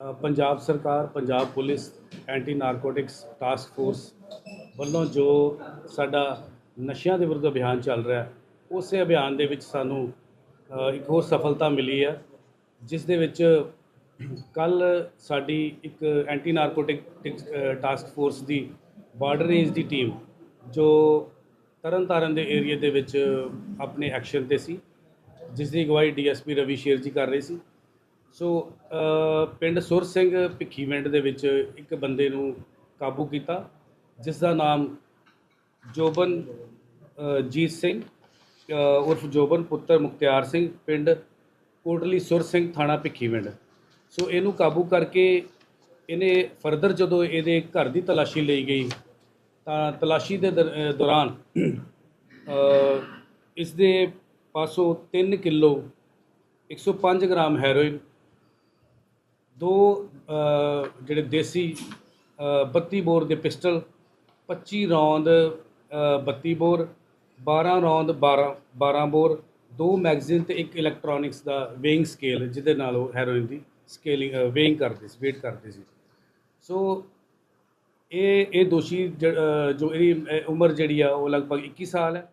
ਪੰਜਾਬ ਸਰਕਾਰ, Punjab police anti narcotics task force ਵੱਲੋਂ ਜੋ ਸਾਡਾ ਨਸ਼ਿਆਂ ਦੇ ਵਿਰੁੱਧ ਅਭਿਆਨ ਚੱਲ ਰਿਹਾ ਉਸੇ ਅਭਿਆਨ ਦੇ ਵਿੱਚ ਸਾਨੂੰ ਇੱਕ ਹੋਰ ਸਫਲਤਾ ਮਿਲੀ ਹੈ, ਜਿਸ ਦੇ ਵਿੱਚ ਕੱਲ ਸਾਡੀ ਇੱਕ ਐਂਟੀ ਨਾਰਕੋਟਿਕ ਟਾਸਕ ਫੋਰਸ ਦੀ ਬਾਰਡਰ ਰੇਂਜ ਦੀ ਟੀਮ ਜੋ ਤਰਨਤਾਰਨ ਦੇ ਏਰੀਆ ਦੇ ਵਿੱਚ ਆਪਣੇ ਐਕਸ਼ਨ ਤੇ ਸੀ, ਜਿਸ ਦੀ ਅਗਵਾਈ ਡੀਐਸਪੀ ਰਵੀ ਸ਼ੇਰ ਜੀ ਕਰ ਰਹੇ ਸੀ। ਸੋ ਪਿੰਡ ਸੁਰ ਸਿੰਘ ਭਿੱਖੀਵਿੰਡ ਦੇ ਵਿੱਚ ਇੱਕ ਬੰਦੇ ਨੂੰ ਕਾਬੂ ਕੀਤਾ ਜਿਸ ਦਾ ਨਾਮ ਜੋਬਨ ਅ, ਜੀਤ ਸਿੰਘ ਉਰਫ ਜੋਬਨ ਪੁੱਤਰ ਮੁਖਤਿਆਰ ਸਿੰਘ ਪਿੰਡ ਕੋਟਲੀ ਸੁਰ ਸਿੰਘ ਥਾਣਾ ਭਿੱਖੀਵਿੰਡ ਸੋ ਇਹਨੂੰ ਕਾਬੂ ਕਰਕੇ ਇਹਨੇ ਫਰਦਰ ਜਦੋਂ ਇਹਦੇ ਘਰ ਦੀ ਤਲਾਸ਼ੀ ਲਈ ਗਈ ਤਾਂ ਤਲਾਸ਼ੀ ਦੇ ਦਰ- ਦੌਰਾਨ ਅ, ਇਸ ਦੇ ਪਾਸੋਂ 3 ਕਿਲੋ 105 ਗ੍ਰਾਮ ਹੈਰੋਇਨ ਦੋ ਜਿਹੜੇ ਦੇਸੀ ਅ, 32 ਬੋਰ ਦੇ ਪਿਸਟਲ 25 ਰੌਂਦ ਅ, 32 ਬੋਰ 12 ਰੌਂਦ 12 12 ਬੋਰ ਦੋ ਮੈਗਜ਼ੀਨ ਤੇ ਇੱਕ ਇਲੈਕਟ੍ਰੋਨਿਕਸ ਦਾ ਵੇਇੰਗ ਸਕੇਲ ਜਿਹਦੇ ਨਾਲ ਉਹ ਹੈਰੋਇਨ ਦੀ ਸਕੇਲਿੰਗ ਵੇਇੰਗ ਕਰਦੇ ਸੀ ਵੇਟ ਕਰਦੇ ਸੀ। ਸੋ ਇਹ ਇਹ ਦੋਸ਼ੀ ਜ- ਜੋ ਇਹਦੀ ਉਮਰ ਜਿਹੜੀ ਆ ਉਹ ਲਗਭਗ 21 ਸਾਲ ਹੈ।